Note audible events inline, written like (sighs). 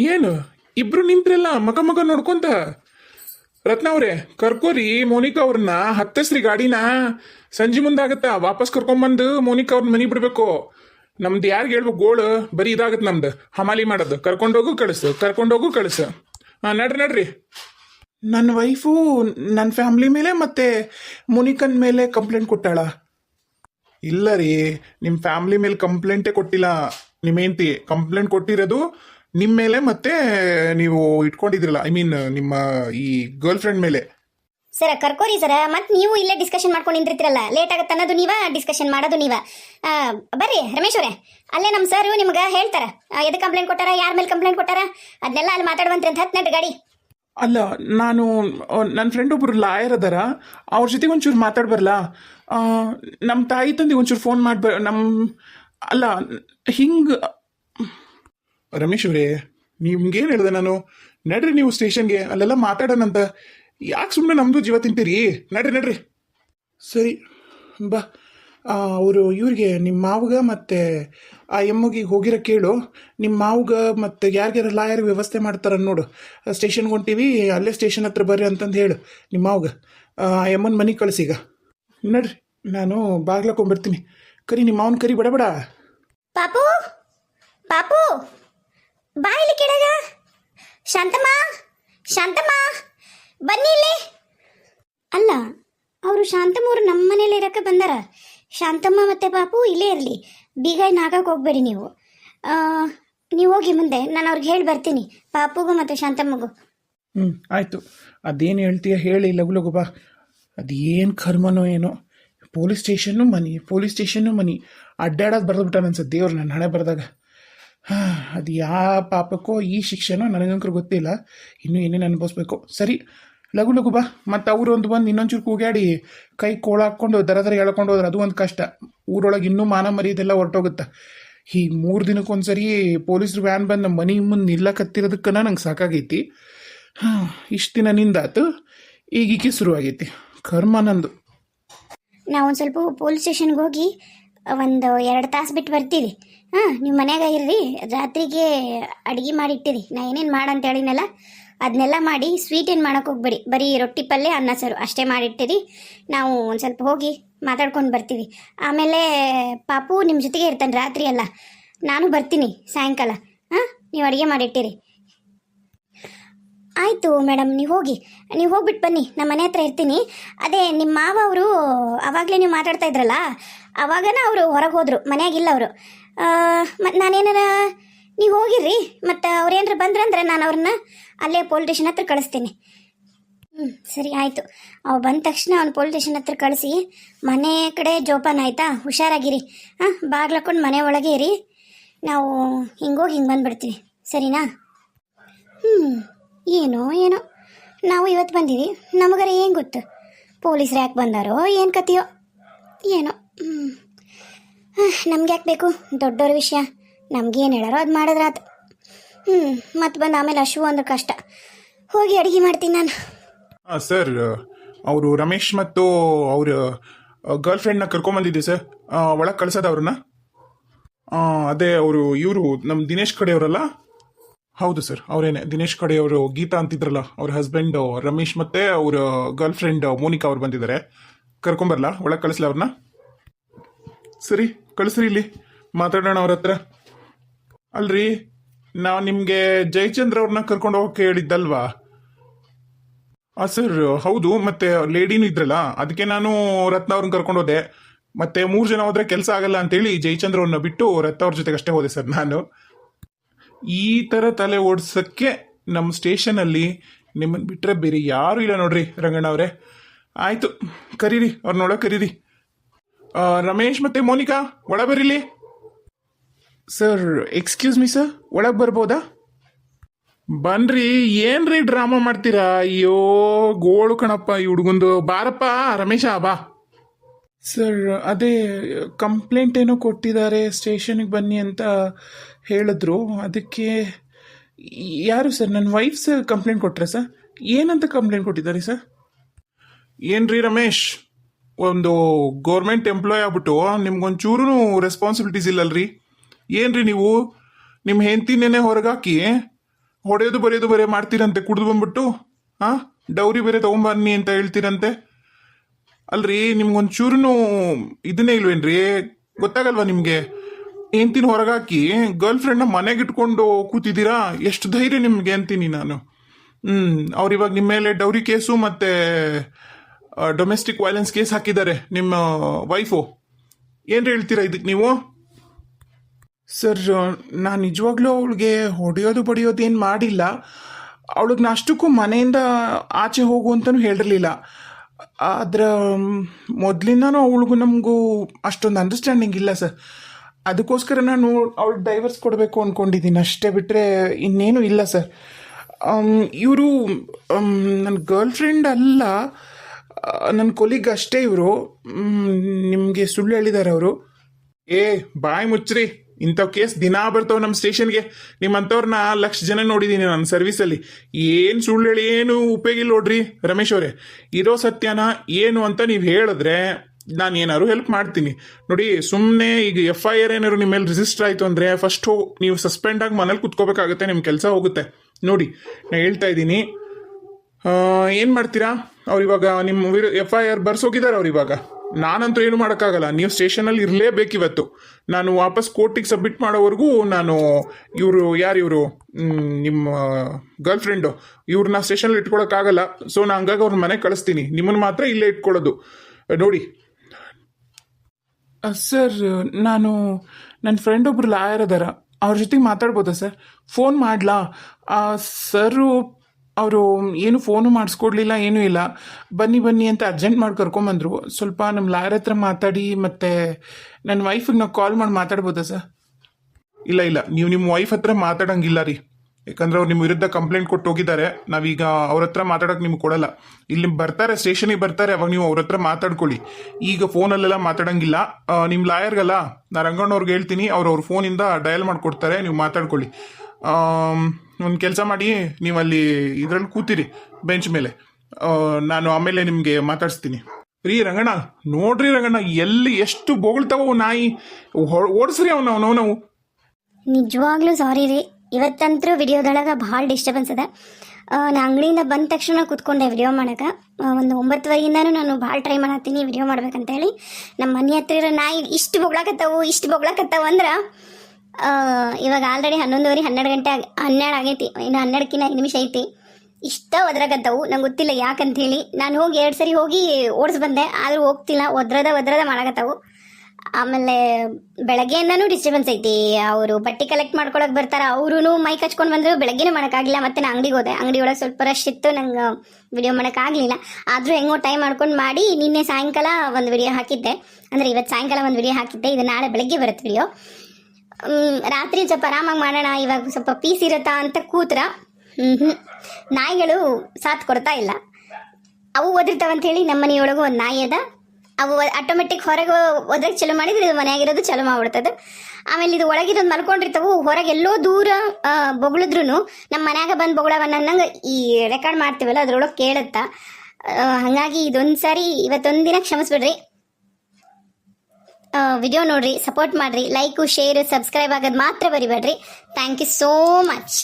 ಏನು? ಇಬ್ರು ನಿಂತ್ರಲ್ಲ ಮಗ ಮಗ ನೋಡ್ಕೊಂತ? ರತ್ನ ಅವ್ರೆ, ಕರ್ಕೋರಿ ಮೋನಿಕಾ ಅವ್ರನ್ನ, ಹತ್ತಸ್ರಿ ಗಾಡಿನ. ಸಂಜೆ ಮುಂದಾಗತ್ತ, ವಾಪಸ್ ಕರ್ಕೊಂಬಂದು ಮೋನಿಕಾ ಅವ್ರನ್ನ ಮನಿ ಬಿಡ್ಬೇಕು. ನಮ್ದು ಯಾರಿಗೆ ಹೇಳ್ಬೇಕು ಗೋಳು? ಬರೀ ಇದಾಗತ್ತೆ ನಮ್ದು. ಹಮಾಲಿ ಮಾಡೋದು. ಕರ್ಕೊಂಡೋಗು, ಕಳಿಸು. ಕರ್ಕೊಂಡೋಗು, ಕಳಿಸು. ಹಾಂ ನಡ್ರಿ ನಡ್ರಿ. ನನ್ನ ವೈಫು ನನ್ನ ಫ್ಯಾಮ್ಲಿ ಮೇಲೆ ಮತ್ತೆ ಮುನಿಕನ್ ಮೇಲೆ ಕಂಪ್ಲೇಂಟ್ ಕೊಟ್ಟಾಳ. ಇಲ್ಲ ರೀ ನಿಮ್ಮ ಫ್ಯಾಮ್ಲಿ ಮೇಲೆ ಕಂಪ್ಲೇಂಟೇ ಕೊಟ್ಟಿಲ್ಲ. ನಿಮ್ಮ ಹೆಂಡತಿ, ಕಂಪ್ಲೇಂಟ್ ಕೊಟ್ಟಿರೋದು ನಿಮ್ಮ ಮೇಲೆ ಮತ್ತೆ ನೀವು ಇಟ್ಕೊಂಡಿದ್ರಲ್ಲ ಐ ಮೀನ್ ನಿಮ್ಮ ಈ ಗರ್ಲ್ ಫ್ರೆಂಡ್ ಮೇಲೆ. ಸರ ಕರ್ಕೋರಿ ಸರ ಮತ್ತೆ ನೀವು ಇಲ್ಲೇ ಡಿಸ್ಕಷನ್ ಮಾಡ್ಕೊಂಡು ನಿಂತಿರ್ತಿರಲ್ಲ ಲೇಟ್ ಆಗುತ್ತೆ ಅನ್ನೋದು ನೀವ ಡಿಸ್ಕಷನ್ ಮಾಡೋದು ನೀವ. ಆ, ಬರ್ರಿ ರಮೇಶ್ ಅವರೇ ಅಲ್ಲೇ ನಮ್ಮ ಸರ್ ನಿಮ್ಗೆ ಹೇಳ್ತಾರ. ಎದಕ್ಕೆ ಕಂಪ್ಲೇಂಟ್ ಕೊಟ್ಟಾರ ಯಾರ ಮೇಲೆ ಕಂಪ್ಲೇಂಟ್ ಕೊಟ್ಟಾರ ಅದನ್ನೆಲ್ಲ ಅಲ್ಲಿ ಮಾತಾಡುವಂತ್ರಿ ಅಂತ ಹತ್ತು ಗಾಡಿ. ಅಲ್ಲ ನಾನು ನನ್ನ ಫ್ರೆಂಡ್ ಒಬ್ರು ಲಾಯರ್ ಅದಾರ ಅವ್ರ ಜೊತೆಗೆ ಒಂಚೂರು ಮಾತಾಡ್ಬರಲ್ಲ ನಮ್ಮ ತಾಯಿ ತಂದೆ ಒಂಚೂರು ಫೋನ್ ಮಾಡ್ಬ ನಮ್ಮ ಅಲ್ಲ ಹಿಂಗೆ ರಮೇಶ್ ಅವರೇ ನಿಮ್ಗೇನು ಹೇಳಿದೆ ನಾನು? ನಡ್ರಿ ನೀವು ಸ್ಟೇಷನ್ಗೆ ಅಲ್ಲೆಲ್ಲ ಮಾತಾಡೋಣಂತ ಯಾಕೆ ಸುಮ್ಮನೆ ನಮ್ಮದು ಜೀವ ತಿಂತೀರಿ? ನಡ್ರಿ ನಡ್ರಿ. ಸರಿ ಬಾ. ಅವರು ಇವ್ರಿಗೆ ನಿಮ್ಮ ಮಾವಗ ಮತ್ತು ಆ ಎಮ್ಮಗೆ ಹೋಗಿರೋ ಕೇಳು. ನಿಮ್ಮ ಮಾವಗ ಮತ್ತು ಯಾರಿಗಾರ ಲಾಯರ್ ವ್ಯವಸ್ಥೆ ಮಾಡ್ತಾರ ನೋಡು. ಸ್ಟೇಷನ್ಗೆ ಹೊಂಟೀವಿ ಅಲ್ಲೇ ಸ್ಟೇಷನ್ ಹತ್ರ ಬರ್ರಿ ಅಂತಂದು ಹೇಳು ನಿಮ್ಮ ಮಾವಗ. ಆ ಎಮ್ಮನ ಮನೆಗೆ ಕಳಿಸೀಗ ನಡ್ರಿ ನಾನು ಬಾಗ್ಲಕ್ಕೊಂಬರ್ತೀನಿ ಕರಿ ನಿಮ್ಮ ಮಾವನ ಕರಿ ಬಡ ಬಡ. ಪಾಪು ಪಾಪು. ಬಾ ಇಲ್ಲಿ ಶಾಂತಮ್ಮ ಶಾಂತಮ್ಮ, ಬನ್ನಿ ಇಲ್ಲಿ. ಅಲ್ಲ, ಅವರು ಶಾಂತಮ್ಮ ಅವರು ನಮ್ಮ ಮನೇಲಿ ಇರಕ್ಕೆ ಬಂದಾರ. ಶಾಂತಮ್ಮ ಮತ್ತೆ ಪಾಪು ಇಲ್ಲೇ ಇರಲಿ. ಬೀಗ ನಾಗಕ್ಕೆ ಹೋಗ್ಬೇಡಿ ನೀವು. ನೀವು ಹೋಗಿ ಮುಂದೆ, ನಾನು ಅವ್ರಿಗೆ ಹೇಳಿ ಬರ್ತೀನಿ, ಪಾಪುಗೂ ಮತ್ತು ಶಾಂತಮ್ಮಗೂ. ಹ್ಞೂ ಆಯಿತು. ಅದೇನು ಹೇಳ್ತೀಯ ಹೇಳಿ ಲಗು ಲಗು ಬಾ. ಅದೇನು ಕರ್ಮನೋ ಏನೋ. ಪೊಲೀಸ್ ಸ್ಟೇಷನ್ನು ಮನಿ, ಪೊಲೀಸ್ ಸ್ಟೇಷನ್ನು ಮನಿ. ಅಡ್ಡಾಡೋದು ಬರೆದ್ಬಿಟ್ಟ ಅನ್ಸುತ್ತೆ ದೇವ್ರು ನನ್ನ ಹಣೆ ಬರೆದಾಗ. (sighs) ಅದು ಯಾವ ಪಾಪಕ್ಕೋ ಈ ಶಿಕ್ಷೆನೋ ನನಗಂಕರು ಗೊತ್ತಿಲ್ಲ. ಇನ್ನೂ ಏನೇನು ಅನುಭವಿಸ್ಬೇಕು? ಸರಿ ಲಘು ಲಘು ಬಾ. ಮತ್ತು ಅವರು ಒಂದು ಬಂದು ಇನ್ನೊಂಚೂರು ಕೂಗಾಡಿ ಕೈ ಕೋಳ ಹಾಕ್ಕೊಂಡು, ದರ ದರ ಎಳ್ಕೊಂಡು ಹೋದ್ರೆ ಅದು ಒಂದು ಕಷ್ಟ. ಊರೊಳಗೆ ಇನ್ನೂ ಮಾನ ಮರ್ಯಾದೆಲ್ಲ ಹೊರಟೋಗುತ್ತೆ. ಈ ಮೂರು ದಿನಕ್ಕೊಂದ್ಸರಿ ಪೊಲೀಸ್ರು ವ್ಯಾನ್ ಬಂದು ಮನಿ ಮುಂದೆ ನಿಲ್ಲಕತ್ತಿರೋದಕ್ಕನ ನಂಗೆ ಸಾಕಾಗೈತಿ. (sighs) ಹಾಂ ಇಷ್ಟು ದಿನ ನಿಂದಾತು ಶುರು ಶುರುವಾಗೈತಿ. ಕರ್ಮ ನಂದು. ನಾವು ಒಂದು ಸ್ವಲ್ಪ ಪೊಲೀಸ್ ಸ್ಟೇಷನ್ಗೆ ಹೋಗಿ ಒಂದು ಎರಡು ತಾಸು ಬಿಟ್ಟು ಬರ್ತೀವಿ ಹಾಂ ನೀವು ಮನೆಯಾಗ ಇರ್ರಿ. ರಾತ್ರಿಗೆ ಅಡುಗೆ ಮಾಡಿಟ್ಟಿರಿ ನಾ ಏನೇನು ಮಾಡಂತ ಹೇಳಿನಲ್ಲ ಅದನ್ನೆಲ್ಲ ಮಾಡಿ ಸ್ವೀಟ್ ಏನು ಮಾಡೋಕೆ ಹೋಗ್ಬೇಡಿ. ಬರೀ ರೊಟ್ಟಿ ಪಲ್ಯ ಅನ್ನ ಸಾರು ಅಷ್ಟೇ ಮಾಡಿಟ್ಟಿರಿ ನಾವು ಒಂದು ಸ್ವಲ್ಪ ಹೋಗಿ ಮಾತಾಡ್ಕೊಂಡು ಬರ್ತೀವಿ. ಆಮೇಲೆ ಪಾಪು ನಿಮ್ಮ ಜೊತೆಗೆ ಇರ್ತಾನೆ ರಾತ್ರಿ ಅಲ್ಲ. ನಾನು ಬರ್ತೀನಿ ಸಾಯಂಕಾಲ. ಹಾಂ, ನೀವು ಅಡುಗೆ ಮಾಡಿಟ್ಟಿರಿ ಆಯಿತು ಮೇಡಮ್, ನೀವು ಹೋಗಿ. ನೀವು ಹೋಗ್ಬಿಟ್ಟು ಬನ್ನಿ ನಮ್ಮ ಮನೆ ಹತ್ರ ಇರ್ತೀನಿ. ಅದೇ ನಿಮ್ಮ ಮಾವ ಅವರು ಆವಾಗಲೇ ನೀವು ಮಾತಾಡ್ತಾ ಇದ್ರಲ್ಲ, ಅವಾಗನ ಅವರು ಹೊರಗೆ ಹೋದರು ಮನೆಯಾಗಿಲ್ಲ ಅವರು. ಮತ್ತು ನಾನೇನಾರ ನೀವು ಹೋಗಿರ್ರಿ, ಮತ್ತು ಅವ್ರೇನಾರ ಬಂದ್ರಂದ್ರೆ ನಾನು ಅವ್ರನ್ನ ಅಲ್ಲೇ ಪೊಲೀಸ್ ಸ್ಟೇಷನ್ ಹತ್ರ ಕಳಿಸ್ತೀನಿ. ಹ್ಞೂ ಸರಿ ಆಯಿತು. ಅವು ಬಂದ ತಕ್ಷಣ ಅವ್ನು ಪೊಲೀಸ್ ಸ್ಟೇಷನ್ ಹತ್ರ ಕಳಿಸಿ, ಮನೆ ಕಡೆ ಜೋಪಾನ ಆಯಿತಾ? ಹುಷಾರಾಗಿರಿ. ಹಾಂ ಬಾಗ್ಲಕ್ಕೊಂಡು ಮನೆ ಒಳಗೆ ಇರಿ. ನಾವು ಹಿಂಗೋಗಿ ಹಿಂಗೆ ಬಂದುಬಿಡ್ತೀವಿ. ಸರಿನಾ? ಹ್ಞೂ ಏನೋ ಏನೋ. ನಾವು ಇವತ್ತು ಬಂದೀವಿ. ನಮಗರ ಏನು ಗೊತ್ತು? ಪೊಲೀಸ್ ಯಾಕೆ ಬಂದಾರೋ, ಏನು ಕತೆಯೋ ಏನೋ. ನಮ್ಗೆ ಯಾಕೆ ಬೇಕು? ದೊಡ್ಡವ್ರ ವಿಷಯ. ನಮ್ಗೇನು ಹೇಳಾರೋ ಅದು ಮಾಡಿದ್ರಾತು ಹ್ಞೂ ಮತ್ತೆ ಬಂದು ಆಮೇಲೆ ಅಶು ಅಂದ್ರೆ ಕಷ್ಟ. ಹೋಗಿ ಅಡುಗೆ ಮಾಡ್ತೀನಿ ನಾನು. ಸರ್. ಅವರು ರಮೇಶ್ ಮತ್ತು ಅವ್ರ ಗರ್ಲ್ ಫ್ರೆಂಡ್ನ ಕರ್ಕೊಂಬಂದಿದ್ದೆ ಸರ್. ಒಳಗೆ ಕಳ್ಸೋದು ಅವ್ರನ್ನ. ಅದೇ, ಅವರು ಇವರು ನಮ್ಮ ದಿನೇಶ್ ಕಡೆಯವರಲ್ಲ? ಹೌದು ಸರ್, ಅವರೇನೆ. ದಿನೇಶ್ ಕಡೆಯವರು ಗೀತಾ ಅಂತಿದ್ರಲ್ಲ, ಅವ್ರ ಹಸ್ಬೆಂಡ್ ರಮೇಶ್ ಮತ್ತೆ ಅವ್ರ ಗರ್ಲ್ ಫ್ರೆಂಡ್ ಮೋನಿಕಾ ಅವ್ರು ಬಂದಿದ್ದಾರೆ. ಕರ್ಕೊಂಬರಲ್ಲ ಒಳಗೆ ಕಳಿಸ್ಲ ಅವ್ರನ್ನ ಸರಿ, ಕಳಿಸ್ರಿ ಇಲ್ಲಿ. ಮಾತಾಡೋಣ ಅವ್ರ ಹತ್ರ. ಅಲ್ರಿ ನಾವು ನಿಮಗೆ ಜಯಚಂದ್ರ ಅವ್ರನ್ನ ಕರ್ಕೊಂಡು ಹೋಗಕ್ಕೆ ಹೇಳಿದ್ದಲ್ವಾ? ಆ ಸರ್, ಹೌದು, ಮತ್ತೆ ಲೇಡಿನೂ ಇದ್ರಲ್ಲ, ಅದಕ್ಕೆ ನಾನು ರತ್ನ ಅವ್ರನ್ನ ಕರ್ಕೊಂಡು ಹೋದೆ. ಮತ್ತೆ ಮೂರು ಜನ ಹೋದ್ರೆ ಕೆಲಸ ಆಗಲ್ಲ ಅಂತೇಳಿ ಜಯಚಂದ್ರ ಅವ್ರನ್ನ ಬಿಟ್ಟು ರತ್ನ ಅವ್ರ ಜೊತೆಗಷ್ಟೇ ಹೋದೆ ಸರ್ ನಾನು. ಈ ಥರ ತಲೆ ಓಡಿಸೋಕ್ಕೆ ನಮ್ಮ ಸ್ಟೇಷನಲ್ಲಿ ನಿಮ್ಮನ್ನು ಬಿಟ್ಟರೆ ಬೇರೆ ಯಾರೂ ಇಲ್ಲ ನೋಡ್ರಿ ರಂಗಣ್ಣ ಅವರೇ. ಆಯಿತು, ಕರೀರಿ ಅವ್ರನ್ನೊಳಗೆ ಕರೀರಿ. ರಮೇಶ್ ಮತ್ತೆ ಮೋನಿಕಾ ಒಳ ಬರೀಲಿ ಸರ್, ಎಕ್ಸ್ಕ್ಯೂಸ್ ಮೀ ಸರ್, ಒಳಗೆ ಬರ್ಬೋದಾ? ಬನ್ರಿ, ಏನ್ರಿ ಡ್ರಾಮಾ ಮಾಡ್ತೀರಾ? ಅಯ್ಯೋ, ಗೋಳು ಕಣಪ್ಪ ಈ ಹುಡುಗಂದು. ಬಾರಪ್ಪ, ರಮೇಶ, ಬಾ. ಸರ್, ಅದೇ ಕಂಪ್ಲೇಂಟ್ ಏನೋ ಕೊಟ್ಟಿದ್ದಾರೆ, ಸ್ಟೇಷನಿಗೆ ಬನ್ನಿ ಅಂತ ಹೇಳಿದ್ರು. ಅದಕ್ಕೆ ಯಾರು ಸರ್? ನನ್ನ ವೈಫ್ ಸರ್ ಕಂಪ್ಲೇಂಟ್ ಕೊಟ್ರೆ ಸರ್? ಏನಂತ ಕಂಪ್ಲೇಂಟ್ ಕೊಟ್ಟಿದ್ದಾರೆ ಸರ್? ಏನ್ರಿ ರಮೇಶ್, ಒಂದು ಗೌರ್ಮೆಂಟ್ ಎಂಪ್ಲಾಯ್ ಆಗ್ಬಿಟ್ಟು ನಿಮ್ಗೊಂಚೂರು ರೆಸ್ಪಾನ್ಸಿಬಿಲಿಟೀಸ್ ಇಲ್ಲಲ್ರಿ. ಏನ್ರಿ ನೀವು? ನಿಮ್ಮ ಹೆಂಡತಿನೇನೆ ಹೊರಗಾಕಿ, ಹೊಡೆಯೋದು, ಬರೆಯೋದು ಬರೆಯೋ ಮಾಡ್ತೀರಂತೆ, ಕುಡಿದು ಬಂದ್ಬಿಟ್ಟು ಹಾಂ ಡೌರಿ ಬೇರೆ ತೊಗೊಂಬನ್ನಿ ಅಂತ ಹೇಳ್ತೀರಂತೆ. ಅಲ್ರಿ ನಿಮ್ಗೊಂದು ಚೂರುನು ಇದನ್ನೇ ಇಲ್ವೇನ್ರಿ? ಗೊತ್ತಾಗಲ್ವಾ ನಿಮ್ಗೆ? ಹೆಂಡ್ತಿನ ಹೊರಗಾಕಿ ಗರ್ಲ್ ಫ್ರೆಂಡ್ನ ಮನೆಗೆ ಇಟ್ಕೊಂಡು ಕೂತಿದ್ದೀರಾ? ಎಷ್ಟು ಧೈರ್ಯ ನಿಮ್ಗೆ ಅಂತೀನಿ ನಾನು. ಹ್ಮ್ ಅವ್ರು ಇವಾಗ ನಿಮ್ಮ ಮೇಲೆ ಡೌರಿ ಕೇಸು ಮತ್ತೆ ಡೊಮೆಸ್ಟಿಕ್ ವೈಲೆನ್ಸ್ ಕೇಸ್ ಹಾಕಿದ್ದಾರೆ ನಿಮ್ಮ ವೈಫು ಏನ್ ಹೇಳ್ತೀರಾ ಇದಕ್ಕೆ ನೀವು? ಸರ್, ನಾನು ನಿಜವಾಗ್ಲೂ ಅವಳಿಗೆ ಹೊಡೆಯೋದು ಬಡಿಯೋದು ಏನು ಮಾಡಿಲ್ಲ. ಅವಳಿಗೆ ನಾ ಅಷ್ಟಕ್ಕೂ ಮನೆಯಿಂದ ಆಚೆ ಹೋಗು ಅಂತಲೂ ಹೇಳಿರಲಿಲ್ಲ ಆದ್ರೆ ಮೊದಲಿಂದನೂ ಅವಳಿಗೂ ನಮಗೂ ಅಷ್ಟೊಂದು ಅಂಡರ್ಸ್ಟ್ಯಾಂಡಿಂಗ್ ಇಲ್ಲ ಸರ್. ಅದಕ್ಕೋಸ್ಕರ ನಾನು ಅವಳು ಡೈವರ್ಸ್ ಕೊಡಬೇಕು ಅಂದ್ಕೊಂಡಿದ್ದೀನಿ ಅಷ್ಟೇ ಬಿಟ್ಟರೆ ಇನ್ನೇನು ಇಲ್ಲ ಸರ್. ಇವರು ನನ್ನ ಗರ್ಲ್ ಫ್ರೆಂಡ್ ಅಲ್ಲ ನನ್ನ ಕೊಲಿಗ್ ಅಷ್ಟೇ ಇವರು. ನಿಮಗೆ ಸುಳ್ಳು ಹೇಳಿದ್ದಾರೆ ಅವರು. ಏ, ಬಾಯ್ ಮುಚ್ಚ್ರಿ. ಇಂಥವ್ ಕೇಸ್ ದಿನಾ ಬರ್ತಾವ ನಮ್ಮ ಸ್ಟೇಷನ್ಗೆ. ನಿಮ್ಮಂಥವ್ರನ್ನ ಲಕ್ಷ ಜನ ನೋಡಿದ್ದೀನಿ ನನ್ನ ಸರ್ವಿಸಲ್ಲಿ. ಏನು ಸುಳ್ಳು ಹೇಳಿ ಏನು ಉಪಯೋಗ ನೋಡ್ರಿ ರಮೇಶ್ ಅವರೇ. ಇರೋ ಸತ್ಯನ ಏನು ಅಂತ ನೀವು ಹೇಳಿದ್ರೆ ನಾನು ಏನಾದ್ರು ಹೆಲ್ಪ್ ಮಾಡ್ತೀನಿ. ನೋಡಿ ಸುಮ್ಮನೆ ಈಗ ಎಫ್ ಐ ಆರ್ ಏನಾದ್ರು ನಿಮ್ಮ ಮೇಲೆ ರಿಜಿಸ್ಟರ್ ಆಯಿತು ಅಂದರೆ ಫಸ್ಟ್ ನೀವು ಸಸ್ಪೆಂಡ್ ಆಗಿ ಮನೇಲಿ ಕುತ್ಕೋಬೇಕಾಗುತ್ತೆ ನಿಮ್ಮ ಕೆಲಸ ಹೋಗುತ್ತೆ. ನೋಡಿ ನಾನು ಹೇಳ್ತಾ ಇದ್ದೀನಿ. ಏನು ಮಾಡ್ತೀರಾ? ಅವ್ರು ಇವಾಗ ನಿಮ್ಮ ಎಫ್ ಐ ಆರ್ ಬರ್ಸೋಗಿದ್ದಾರೆ ಅವ್ರು ಇವಾಗ ನಾನಂತೂ ಏನು ಮಾಡೋಕ್ಕಾಗಲ್ಲ. ನೀವು ಸ್ಟೇಷನಲ್ಲಿ ಇರಲೇಬೇಕು ಇವತ್ತು. ನಾನು ವಾಪಸ್ ಕೋರ್ಟಿಗೆ ಸಬ್ಮಿಟ್ ಮಾಡೋವರೆಗೂ ನಾನು ಇವರು, ಯಾರು ಇವರು? ನಿಮ್ಮ ಗರ್ಲ್ ಫ್ರೆಂಡು ಇವ್ರನ್ನ ಸ್ಟೇಷನಲ್ಲಿ ಇಟ್ಕೊಳಕ್ಕಾಗಲ್ಲ. ಸೊ ನಾನು ಹಂಗಾಗಿ ಅವ್ರ ಮನೆಗೆ ಕಳಿಸ್ತೀನಿ. ನಿಮ್ಮನ್ನು ಮಾತ್ರ ಇಲ್ಲೇ ಇಟ್ಕೊಳ್ಳೋದು. ನೋಡಿ. ಸರ್, ನಾನು ನನ್ನ ಫ್ರೆಂಡ್ ಒಬ್ರು ಲಾಯರ್ ಅದಾರ. ಅವ್ರ ಜೊತೆಗೆ ಮಾತಾಡ್ಬೋದಾ, ಸರ್? ಫೋನ್ ಮಾಡಲಾ? ಸರು ಅವರು ಏನು ಫೋನು ಮಾಡಿಸ್ಕೊಡ್ಲಿಲ್ಲ, ಏನೂ ಇಲ್ಲ. ಬನ್ನಿ ಬನ್ನಿ ಅಂತ ಅರ್ಜೆಂಟ್ ಮಾಡಿ ಕರ್ಕೊಂಬಂದ್ರು. ಸ್ವಲ್ಪ ನಮ್ಮ ಲಾಯರ್ ಹತ್ರ ಮಾತಾಡಿ ಮತ್ತೆ ನನ್ನ ವೈಫಿಗೆ ನಾವು ಕಾಲ್ ಮಾಡಿ ಮಾತಾಡ್ಬೋದಾ ಸರ್? ಇಲ್ಲ ಇಲ್ಲ. ನೀವು ನಿಮ್ಮ ವೈಫ್ ಹತ್ರ ಮಾತಾಡಂಗಿಲ್ಲ ರೀ. ಯಾಕಂದ್ರೆ ಅವ್ರು ನಿಮ್ಮ ವಿರುದ್ಧ ಕಂಪ್ಲೇಂಟ್ ಕೊಟ್ಟು ಹೋಗಿದ್ದಾರೆ. ನಾವೀಗ ಅವ್ರ ಹತ್ರ ಮಾತಾಡೋಕೆ ನಿಮ್ಗೆ ಕೊಡಲ್ಲ. ಇಲ್ಲಿ ಬರ್ತಾರೆ ಸ್ಟೇಷನಿಗೆ ಬರ್ತಾರೆ. ಅವಾಗ ನೀವು ಅವ್ರ ಹತ್ರ ಮಾತಾಡ್ಕೊಳ್ಳಿ. ಈಗ ಫೋನಲ್ಲೆಲ್ಲ ಮಾತಾಡಂಗಿಲ್ಲ. ನಿಮ್ಮ ಲಾಯರ್ಗಲ್ಲ ನಾ ರಂಗಣ್ಣವ್ರಿಗೆ ಹೇಳ್ತೀನಿ. ಅವ್ರು ಅವ್ರ ಫೋನಿಂದ ಡಯಲ್ ಮಾಡಿಕೊಡ್ತಾರೆ. ನೀವು ಮಾತಾಡ್ಕೊಳ್ಳಿ. ಒಂದು ಕೆಲಸ ಮಾಡಿ ನೀವು ಅಲ್ಲಿ ಇದ್ರಲ್ಲಿ ಕೂತಿರಿ, ಬೆಂಚ್ ಮೇಲೆ. ನಾನು ಆಮೇಲೆ ನಿಮಗೆ ಮಾತಾಡಿಸ್ತೀನಿ. ರೀ ರಂಗಣ್ಣ, ನೋಡ್ರಿ ರಂಗಣ್ಣ, ಎಲ್ಲಿ ಎಷ್ಟು ಬೋಗಳ್ತಾವ ನಾಯಿ. ಓಡಿಸ್ರಿ ಅವನು ಅವನು ನಾವು ನಿಜವಾಗ್ಲೂ ಸಾರಿ ರೀ. ಇವತ್ತಂತರೂ ವಿಡಿಯೋದೊಳಗೆ ಭಾಳ ಡಿಸ್ಟರ್ಬೆನ್ಸ್ ಅದ. ನಾ ಅಂಗಡಿಯಿಂದ ಬಂದ ತಕ್ಷಣ ಕೂತ್ಕೊಂಡೆ ವಿಡಿಯೋ ಮಾಡೋಕೆ. ಒಂದು ಒಂಬತ್ತುವರೆಯಿಂದನೂ ನಾನು ಭಾಳ ಟ್ರೈ ಮಾಡತ್ತೀನಿ ವಿಡಿಯೋ ಮಾಡ್ಬೇಕಂತ ಹೇಳಿ. ನಮ್ಮ ಮನೆ ಹತ್ರ ಇರೋ ನಾಯಿ ಇಷ್ಟು ಬೊಗ್ಳಾಕತ್ತವು ಇಷ್ಟು ಬೊಗ್ಳಾಕತ್ತವು ಅಂದ್ರೆ ಇವಾಗ ಆಲ್ರೆಡಿ ಹನ್ನೊಂದುವರೆ, ಹನ್ನೆರಡು ಗಂಟೆ ಆಗಿ, ಹನ್ನೆರಡು ಆಗೈತಿ, ಇನ್ನು ಹನ್ನೆರಡಕ್ಕಿಂತ ಐದು ನಿಮಿಷ ಐತಿ. ಇಷ್ಟ ಒದ್ರಾಗತ್ತವು ನಂಗೆ ಗೊತ್ತಿಲ್ಲ ಯಾಕಂತ ಹೇಳಿ. ನಾನು ಹೋಗಿ ಎರಡು ಸರಿ ಹೋಗಿ ಓಡಿಸ್ ಬಂದೆ ಆದರೂ ಹೋಗ್ತಿಲ್ಲ ಒದ್ರದ ಒದ್ರದ ಮಾಡಾಗತ್ತವು ಆಮೇಲೆ ಬೆಳಗ್ಗೆಯಿಂದನೂ ಡಿಸ್ಟರ್ಬೆನ್ಸ್ ಐತಿ, ಅವರು ಬಟ್ಟೆ ಕಲೆಕ್ಟ್ ಮಾಡ್ಕೊಳಕ್ ಬರ್ತಾರೆ ಅವರು ಮೈ ಕಚ್ಕೊಂಡು ಬಂದರು, ಬೆಳಗ್ಗೆನೂ ಮಾಡೋಕ್ಕಾಗಿಲ್ಲ, ಮತ್ತೆ ನಾನು ಅಂಗಡಿಗೆ ಹೋದೆ. ಅಂಗಡಿ ಒಳಗೆ ಸ್ವಲ್ಪ ರಶ್ ಇತ್ತು, ನಂಗೆ ವಿಡಿಯೋ ಮಾಡೋಕ್ಕಾಗಲಿಲ್ಲ ಆದರೂ ಹೆಂಗೋ ಟೈಮ್ ಮಾಡ್ಕೊಂಡು ಮಾಡಿ, ನಿನ್ನೆ ಸಾಯಂಕಾಲ ಒಂದು ವಿಡಿಯೋ ಹಾಕಿದ್ದೆ. ಅಂದರೆ ಇವತ್ತು ಸಾಯಂಕಾಲ ಒಂದು ವಿಡಿಯೋ ಹಾಕಿದ್ದೆ, ಇದು ನಾಳೆ ಬೆಳಗ್ಗೆ ಬರುತ್ತೆ ವಿಡಿಯೋ ರಾತ್ರಿ ಸ್ವಲ್ಪ ಆರಾಮಾಗಿ ಮಾಡೋಣ, ಇವಾಗ ಸ್ವಲ್ಪ ಪೀಸ್ ಇರುತ್ತಾ ಅಂತ ಕೂತ್ರ. ಹ್ಞೂ ನಾಯಿಗಳು ಸಾಥ್ ಕೊಡ್ತಾ ಇಲ್ಲ. ಅವು ಹೇಳಿ ನಮ್ಮ ಮನೆಯೊಳಗೂ ಒಂದು ನಾಯಿ ಅದ. ಅವು ಆಟೋಮೆಟಿಕ್ ಹೊರಗೆ ಒದ್ರಕ್ಕೆ ಚಲೋ ಮಾಡಿದ್ರೆ ಇದು ಮನೆಯಾಗಿರೋದು ಚಲೋ ಮಾಡ್ಬಿಡ್ತದೆ. ಆಮೇಲೆ ಇದು ಒಳಗಿರೋದು ಮಲ್ಕೊಂಡಿರ್ತಾವು, ಹೊರಗೆ ಎಲ್ಲೋ ದೂರ ಬೊಗಳಿದ್ರು ನಮ್ಮ ಮನ್ಯಾಗ ಬಂದು ಬೊಗಳವನ್ನ ಅನ್ನಂಗೆ ಈ ರೆಕಾರ್ಡ್ ಮಾಡ್ತೀವಲ್ಲ, ಅದ್ರೊಳಗೆ ಕೇಳುತ್ತಾ. ಹಾಗಾಗಿ ಇದೊಂದು ಸಾರಿ ಇವತ್ತೊಂದು ದಿನ ಕ್ಷಮಿಸ್ಬಿಡ್ರಿ. ವಿಡಿಯೋ ನೋಡ್ರಿ ಸಪೋರ್ಟ್ ಮಾಡ್ರಿ ಲೈಕು ಶೇರ್ ಸಬ್ಸ್ಕ್ರೈಬ್ ಆಗೋದು ಮಾತ್ರ ಬರಿಬೇಡ್ರಿ ಥ್ಯಾಂಕ್ ಯು ಸೋ ಮಚ್